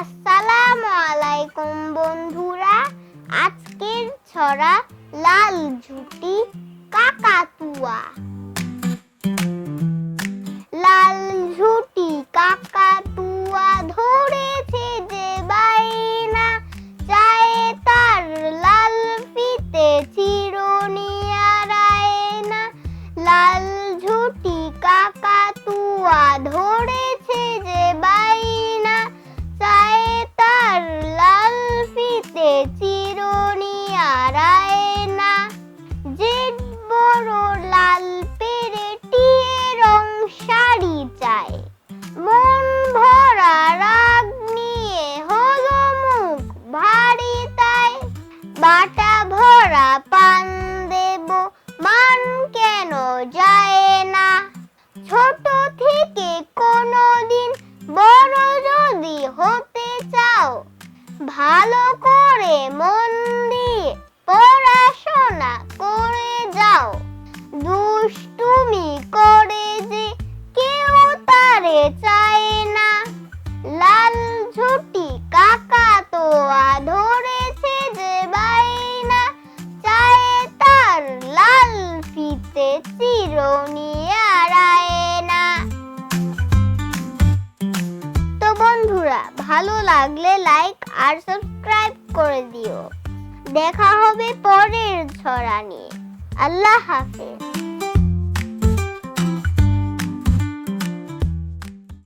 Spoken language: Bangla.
আসসালামু আলাইকুম বন্ধুরা। আজকের ছড়া লাল ঝুটি কাকাতুয়া। বাটা ভরা পান দেব, মান কেন যায় না? ছোট থেকে কোনো দিন বড় যদি হতে চাও, ভালো করে মন ফিতে চিরনি তো বন্ধুরা, ভালো লাগলে লাইক আর সাবস্ক্রাইব করে দিও। দেখা হবে পরের ছড়া নিয়ে। আল্লাহ হাফেজ।